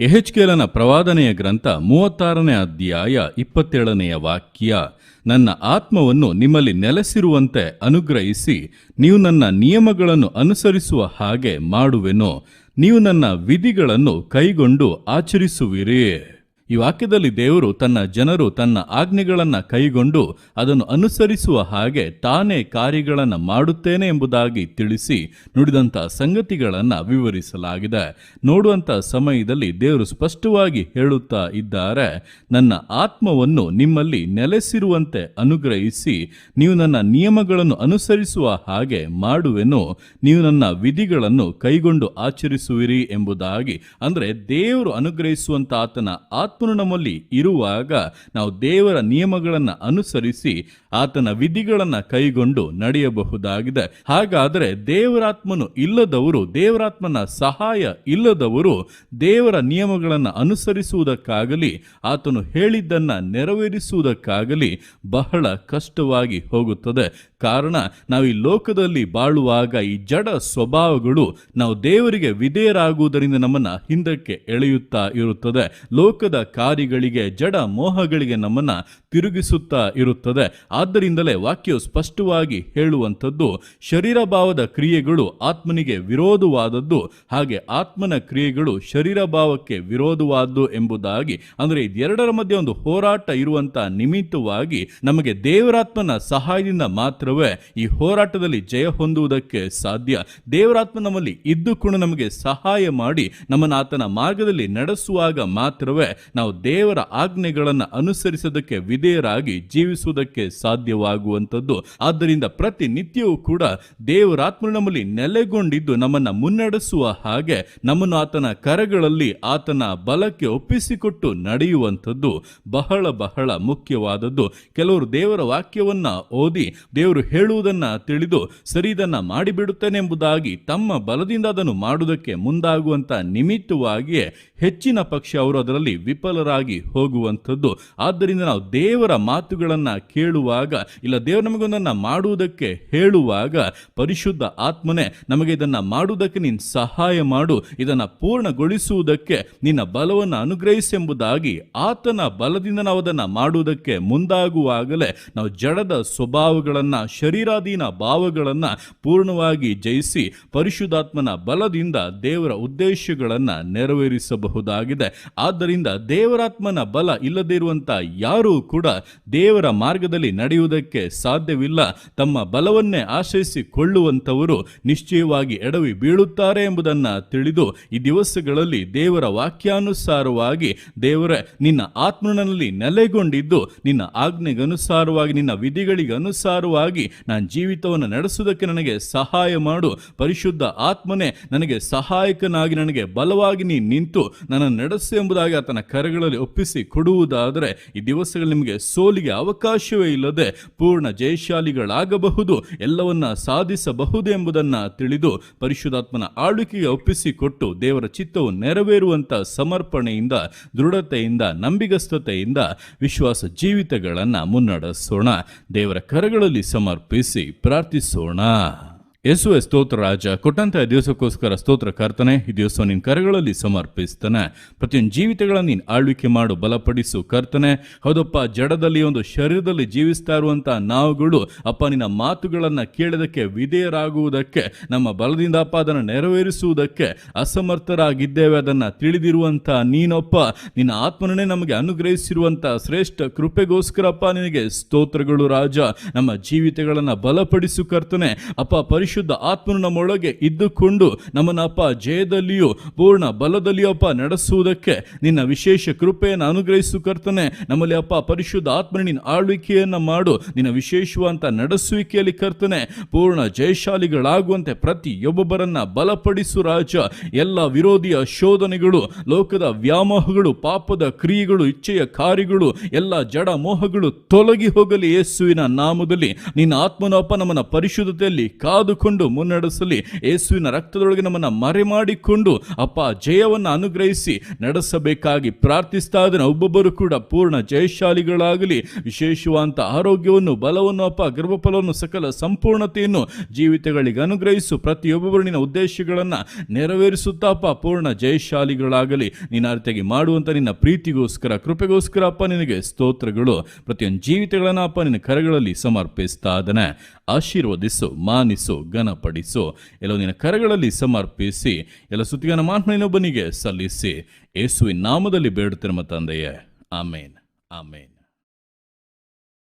ಎಹೆಚ್ಕೇಲನ ಪ್ರವಾದನೆಯ ಗ್ರಂಥ ಮೂವತ್ತಾರನೇ ಅಧ್ಯಾಯ ಇಪ್ಪತ್ತೇಳನೆಯ ವಾಕ್ಯ, ನನ್ನ ಆತ್ಮವನ್ನು ನಿಮ್ಮಲ್ಲಿ ನೆಲೆಸಿರುವಂತೆ ಅನುಗ್ರಹಿಸಿ, ನೀವು ನನ್ನ ನಿಯಮಗಳನ್ನು ಅನುಸರಿಸುವ ಹಾಗೆ ಮಾಡುವೆನು. ನೀವು ನನ್ನ ವಿಧಿಗಳನ್ನು ಕೈಗೊಂಡು ಆಚರಿಸುವಿರಿ. ಈ ವಾಕ್ಯದಲ್ಲಿ ದೇವರು ತನ್ನ ಜನರು ತನ್ನ ಆಜ್ಞೆಗಳನ್ನು ಕೈಗೊಂಡು ಅದನ್ನು ಅನುಸರಿಸುವ ಹಾಗೆ ತಾನೇ ಕಾರ್ಯಗಳನ್ನು ಮಾಡುತ್ತೇನೆ ಎಂಬುದಾಗಿ ತಿಳಿಸಿ ನುಡಿದಂಥ ಸಂಗತಿಗಳನ್ನು ವಿವರಿಸಲಾಗಿದೆ. ನೋಡುವಂಥ ಸಮಯದಲ್ಲಿ ದೇವರು ಸ್ಪಷ್ಟವಾಗಿ ಹೇಳುತ್ತಾ ಇದ್ದಾರೆ, ನನ್ನ ಆತ್ಮವನ್ನು ನಿಮ್ಮಲ್ಲಿ ನೆಲೆಸಿರುವಂತೆ ಅನುಗ್ರಹಿಸಿ, ನೀವು ನನ್ನ ನಿಯಮಗಳನ್ನು ಅನುಸರಿಸುವ ಹಾಗೆ ಮಾಡುವೆನು, ನೀವು ನನ್ನ ವಿಧಿಗಳನ್ನು ಕೈಗೊಂಡು ಆಚರಿಸುವಿರಿ ಎಂಬುದಾಗಿ. ಅಂದರೆ ದೇವರು ಅನುಗ್ರಹಿಸುವಂಥ ಆತನ ಆತ್ಮನು ನಮ್ಮಲ್ಲಿ ಇರುವಾಗ ನಾವು ದೇವರ ನಿಯಮಗಳನ್ನು ಅನುಸರಿಸಿ ಆತನ ವಿಧಿಗಳನ್ನು ಕೈಗೊಂಡು ನಡೆಯಬಹುದಾಗಿದೆ. ಹಾಗಾದರೆ ದೇವರಾತ್ಮನು ಇಲ್ಲದವರು, ದೇವರಾತ್ಮನ ಸಹಾಯ ಇಲ್ಲದವರು ದೇವರ ನಿಯಮಗಳನ್ನು ಅನುಸರಿಸುವುದಕ್ಕಾಗಲಿ, ಆತನು ಹೇಳಿದ್ದನ್ನು ನೆರವೇರಿಸುವುದಕ್ಕಾಗಲಿ ಬಹಳ ಕಷ್ಟವಾಗಿ ಹೋಗುತ್ತದೆ. ಕಾರಣ ನಾವು ಈ ಲೋಕದಲ್ಲಿ ಬಾಳುವಾಗ ಈ ಜಡ ಸ್ವಭಾವಗಳು ನಾವು ದೇವರಿಗೆ ವಿಧೇಯರಾಗುವುದರಿಂದ ನಮ್ಮನ್ನ ಹಿಂದಕ್ಕೆ ಎಳೆಯುತ್ತಾ ಇರುತ್ತದೆ. ಲೋಕದ ಕಾರ್ಯಗಳಿಗೆ, ಜಡ ಮೋಹಗಳಿಗೆ ನಮ್ಮನ್ನ ತಿರುಗಿಸುತ್ತಾ ಇರುತ್ತದೆ. ಆದ್ದರಿಂದಲೇ ವಾಕ್ಯವು ಸ್ಪಷ್ಟವಾಗಿ ಹೇಳುವಂಥದ್ದು, ಶರೀರ ಭಾವದ ಕ್ರಿಯೆಗಳು ಆತ್ಮನಿಗೆ ವಿರೋಧವಾದದ್ದು, ಹಾಗೆ ಆತ್ಮನ ಕ್ರಿಯೆಗಳು ಶರೀರ ಭಾವಕ್ಕೆ ವಿರೋಧವಾದ್ದು ಎಂಬುದಾಗಿ, ಅಂದರೆ ಇದೆರಡರ ಮಧ್ಯೆ ಒಂದು ಹೋರಾಟ ಇರುವಂತಹ ನಿಮಿತ್ತವಾಗಿ ನಮಗೆ ದೇವರಾತ್ಮನ ಸಹಾಯದಿಂದ ಮಾತ್ರವೇ ಈ ಹೋರಾಟದಲ್ಲಿ ಜಯ ಹೊಂದುವುದಕ್ಕೆ ಸಾಧ್ಯ. ದೇವರಾತ್ಮ ನಮ್ಮಲ್ಲಿ ಇದ್ದುಕೊಂಡು ನಮಗೆ ಸಹಾಯ ಮಾಡಿ ನಮ್ಮನ್ನು ಆತನ ಮಾರ್ಗದಲ್ಲಿ ನಡೆಸುವಾಗ ಮಾತ್ರವೇ ನಾವು ದೇವರ ಆಜ್ಞೆಗಳನ್ನು ಅನುಸರಿಸೋದಕ್ಕೆ ವಿಧೇಯರಾಗಿ ಜೀವಿಸುವುದಕ್ಕೆ ಸಾಧ್ಯವಾಗುವಂಥದ್ದು. ಆದ್ದರಿಂದ ಪ್ರತಿನಿತ್ಯವೂ ಕೂಡ ದೇವರಾತ್ಮ ನಮ್ಮಲ್ಲಿ ನೆಲೆಗೊಂಡಿದ್ದು ನಮ್ಮನ್ನು ಮುನ್ನಡೆಸುವ ಹಾಗೆ ನಮ್ಮನ್ನು ಆತನ ಕರಗಳಲ್ಲಿ ಆತನ ಬಲಕ್ಕೆ ಒಪ್ಪಿಸಿಕೊಟ್ಟು ನಡೆಯುವಂಥದ್ದು ಬಹಳ ಬಹಳ ಮುಖ್ಯವಾದದ್ದು. ಕೆಲವರು ದೇವರ ವಾಕ್ಯವನ್ನ ಓದಿ, ದೇವರು ಹೇಳುವುದನ್ನ ತಿಳಿದು ಸರಿ ಇದನ್ನ ಮಾಡಿಬಿಡುತ್ತೇನೆ ಎಂಬುದಾಗಿ ತಮ್ಮ ಬಲದಿಂದ ಅದನ್ನು ಮಾಡುವುದಕ್ಕೆ ಮುಂದಾಗುವಂಥ ನಿಮಿತ್ತವಾಗಿಯೇ ಹೆಚ್ಚಿನ ಪಕ್ಷ ಅವರು ಅದರಲ್ಲಿ ವಿಫಲರಾಗಿ ಹೋಗುವಂಥದ್ದು. ಆದ್ದರಿಂದ ನಾವು ದೇವರ ಮಾತುಗಳನ್ನು ಕೇಳುವಾಗ, ಇಲ್ಲ ದೇವರು ನಮಗೊಂದನ್ನು ಮಾಡುವುದಕ್ಕೆ ಹೇಳುವಾಗ ಪರಿಶುದ್ಧ ಆತ್ಮನೇ ನಮಗೆ ಇದನ್ನು ಮಾಡುವುದಕ್ಕೆ ನೀನು ಸಹಾಯ ಮಾಡು, ಇದನ್ನು ಪೂರ್ಣಗೊಳಿಸುವುದಕ್ಕೆ ನಿನ್ನ ಬಲವನ್ನು ಅನುಗ್ರಹಿಸೆಂಬುದಾಗಿ ಆತನ ಬಲದಿಂದ ನಾವು ಅದನ್ನು ಮಾಡುವುದಕ್ಕೆ ಮುಂದಾಗುವಾಗಲೇ ನಾವು ಜಡದ ಸ್ವಭಾವಗಳನ್ನು ಶರೀರಾಧೀನ ಭಾವಗಳನ್ನು ಪೂರ್ಣವಾಗಿ ಜಯಿಸಿ ಪರಿಶುದ್ಧಾತ್ಮನ ಬಲದಿಂದ ದೇವರ ಉದ್ದೇಶಗಳನ್ನು ನೆರವೇರಿಸಬಹುದಾಗಿದೆ. ಆದ್ದರಿಂದ ದೇವರಾತ್ಮನ ಬಲ ಇಲ್ಲದಿರುವಂಥ ಯಾರೂ ಕೂಡ ದೇವರ ಮಾರ್ಗದಲ್ಲಿ ನಡೆಯುವುದಕ್ಕೆ ಸಾಧ್ಯವಿಲ್ಲ. ತಮ್ಮ ಬಲವನ್ನೇ ಆಶ್ರಯಿಸಿಕೊಳ್ಳುವಂಥವರು ನಿಶ್ಚಯವಾಗಿ ಎಡವಿ ಬೀಳುತ್ತಾರೆ ಎಂಬುದನ್ನು ತಿಳಿದು ಈ ದಿವಸಗಳಲ್ಲಿ ದೇವರ ವಾಕ್ಯಾನುಸಾರವಾಗಿ ದೇವರ, ನಿನ್ನ ಆತ್ಮನಲ್ಲಿ ನೆಲೆಗೊಂಡಿದ್ದು ನಿನ್ನ ಆಜ್ಞೆಗನುಸಾರವಾಗಿ, ನಿನ್ನ ವಿಧಿಗಳಿಗೆ ಅನುಸಾರವಾಗಿ ನಾನು ಜೀವಿತವನ್ನು ನಡೆಸುವುದಕ್ಕೆ ನನಗೆ ಸಹಾಯ ಮಾಡು. ಪರಿಶುದ್ಧ ಆತ್ಮನೇ ನನಗೆ ಸಹಾಯಕನಾಗಿ ನನಗೆ ಬಲವಾಗಿ ನೀ ನಿಂತು ನನ್ನನ್ನು ನಡೆಸು ಎಂಬುದಾಗಿ ಆತನ ಕರೆಗಳಲ್ಲಿ ಒಪ್ಪಿಸಿ ಕೊಡುವುದಾದರೆ ಈ ದಿವಸಗಳು ನಿಮಗೆ ಸೋಲಿಗೆ ಅವಕಾಶವೇ ಇಲ್ಲದೆ ಪೂರ್ಣ ಜಯಶಾಲಿಗಳಾಗಬಹುದು. ಎಲ್ಲವನ್ನ ಸಾಧಿಸಬಹುದು ಎಂಬುದನ್ನು ತಿಳಿದು ಪರಿಶುದ್ಧಾತ್ಮನ ಆಳ್ವಿಕೆಗೆ ಒಪ್ಪಿಸಿಕೊಟ್ಟು ದೇವರ ಚಿತ್ತವು ನೆರವೇರುವಂತ ಸಮರ್ಪಣೆಯಿಂದ, ದೃಢತೆಯಿಂದ, ನಂಬಿಗಸ್ತತೆಯಿಂದ ವಿಶ್ವಾಸ ಜೀವಿತಗಳನ್ನು ಮುನ್ನಡೆಸೋಣ. ದೇವರ ಕರಗಳಲ್ಲಿ ಸಮರ್ಪಿಸಿ ಪ್ರಾರ್ಥಿಸೋಣ. ಯೇಸುವೆ ಸ್ತೋತ್ರ ರಾಜ, ಕೊಟ್ಟಂತಹ ದಿವಸಕ್ಕೋಸ್ಕರ ಸ್ತೋತ್ರ ಕರ್ತನೆ, ಈ ದಿವಸ ನಿನ್ನ ಕರೆಗಳಲ್ಲಿ ಸಮರ್ಪಿಸ್ತಾನೆ ಪ್ರತಿಯೊಂದು ಜೀವಿತಗಳನ್ನು ನೀನು ಆಳ್ವಿಕೆ ಮಾಡು, ಬಲಪಡಿಸು ಕರ್ತನೆ. ಹೌದಪ್ಪ, ಜಡದಲ್ಲಿ ಒಂದು ಶರೀರದಲ್ಲಿ ಜೀವಿಸ್ತಾ ಇರುವಂತಹ ನಾವುಗಳು, ಅಪ್ಪ, ನಿನ್ನ ಮಾತುಗಳನ್ನು ಕೇಳೋದಕ್ಕೆ ವಿಧೇಯರಾಗುವುದಕ್ಕೆ, ನಮ್ಮ ಬಲದಿಂದ ಅಪ್ಪ ಅದನ್ನು ನೆರವೇರಿಸುವುದಕ್ಕೆ ಅಸಮರ್ಥರಾಗಿದ್ದೇವೆ. ಅದನ್ನು ತಿಳಿದಿರುವಂತಹ ನೀನೊಪ್ಪ, ನಿನ್ನ ಆತ್ಮನೇ ನಮಗೆ ಅನುಗ್ರಹಿಸಿರುವಂತಹ ಶ್ರೇಷ್ಠ ಕೃಪೆಗೋಸ್ಕರಪ್ಪ ನಿನಗೆ ಸ್ತೋತ್ರಗಳು ರಾಜ. ನಮ್ಮ ಜೀವಿತಗಳನ್ನು ಬಲಪಡಿಸು ಕರ್ತನೆ. ಅಪ್ಪ ಪರಿಶುದ್ಧ ಆತ್ಮನು ನಮ್ಮೊಳಗೆ ಇದ್ದುಕೊಂಡು ನಮ್ಮನ್ನ ಅಪ್ಪ ಜಯದಲ್ಲಿಯೂ ಪೂರ್ಣ ಬಲದಲ್ಲಿಯೂ ಅಪ್ಪ ನಡೆಸುವುದಕ್ಕೆ ನಿನ್ನ ವಿಶೇಷ ಕೃಪೆಯನ್ನು ಅನುಗ್ರಹಿಸು ಕರ್ತನೆ. ನಮ್ಮಲ್ಲಿ ಅಪ್ಪ ಪರಿಶುದ್ಧ ಆತ್ಮನ ನಿನ್ನ ಆಳ್ವಿಕೆಯನ್ನು ಮಾಡು. ನಿನ್ನ ವಿಶೇಷವಂತ ನಡೆಸುವಿಕೆಯಲ್ಲಿ ಕರ್ತನೆ, ಪೂರ್ಣ ಜಯಶಾಲಿಗಳಾಗುವಂತೆ ಪ್ರತಿಯೊಬ್ಬೊಬ್ಬರನ್ನ ಬಲಪಡಿಸು ರಾಜ. ಎಲ್ಲ ವಿರೋಧಿಯ ಶೋಧನೆಗಳು, ಲೋಕದ ವ್ಯಾಮೋಹಗಳು, ಪಾಪದ ಕ್ರಿಯೆಗಳು, ಇಚ್ಛೆಯ ಕಾರ್ಯಗಳು, ಎಲ್ಲ ಜಡ ಮೋಹಗಳು ತೊಲಗಿ ಹೋಗಲಿ ಯೇಸುವಿನ ನಾಮದಲ್ಲಿ. ನಿನ್ನ ಆತ್ಮನಪ್ಪ ನಮ್ಮನ ಪರಿಶುದ್ಧತೆಯಲ್ಲಿ ಕಾದು ಕಾದುಕೊಂಡು ಮುನ್ನಡೆಸಲಿ. ಯೇಸುವಿನ ರಕ್ತದೊಳಗೆ ನಮ್ಮನ್ನು ಮರೆ ಮಾಡಿಕೊಂಡು ಅಪ್ಪ, ಜಯವನ್ನು ಅನುಗ್ರಹಿಸಿ ನಡೆಸಬೇಕಾಗಿ ಪ್ರಾರ್ಥಿಸ್ತಾ ಇದ್ದಾನೆ. ಒಬ್ಬೊಬ್ಬರು ಕೂಡ ಪೂರ್ಣ ಜಯಶಾಲಿಗಳಾಗಲಿ, ವಿಶೇಷವಾದಂಥ ಆರೋಗ್ಯವನ್ನು, ಬಲವನ್ನು ಅಪ್ಪ, ಗರ್ಭಫಲವನ್ನು, ಸಕಲ ಸಂಪೂರ್ಣತೆಯನ್ನು ಜೀವಿತಗಳಿಗೆ ಅನುಗ್ರಹಿಸು. ಪ್ರತಿಯೊಬ್ಬೊಬ್ಬರು ನಿನ್ನ ಉದ್ದೇಶಗಳನ್ನು ನೆರವೇರಿಸುತ್ತಾ ಅಪ್ಪ, ಪೂರ್ಣ ಜಯಶಾಲಿಗಳಾಗಲಿ. ನಿನ್ನ ಅರ್ಥಗೆ ಮಾಡುವಂಥ ನಿನ್ನ ಪ್ರೀತಿಗೋಸ್ಕರ, ಕೃಪೆಗೋಸ್ಕರ ಅಪ್ಪ, ನಿನಗೆ ಸ್ತೋತ್ರಗಳು. ಪ್ರತಿಯೊಂದು ಜೀವಿತಗಳನ್ನು ಅಪ್ಪ, ನಿನ್ನ ಕರಗಳಲ್ಲಿ ಸಮರ್ಪಿಸ್ತಾ ಇದ್ದಾನೆ. ಆಶೀರ್ವದಿಸು, ಮಾನಿಸು, ಘನಪಡಿಸು. ಎಲ್ಲೋ ನಿನ್ನ ಕರಗಳಲ್ಲಿ ಸಮರ್ಪಿಸಿ, ಎಲ್ಲ ಸುತ್ತಿಗನ ಮಾತನ್ನ ಸಲ್ಲಿಸಿ. ಯೇಸುವಿನ ನಾಮದಲ್ಲಿ ಬೇಡುತ್ತಿರುವ ತಂದೆಯೇ ಆಮೇನ್. ಆಮೇನ್.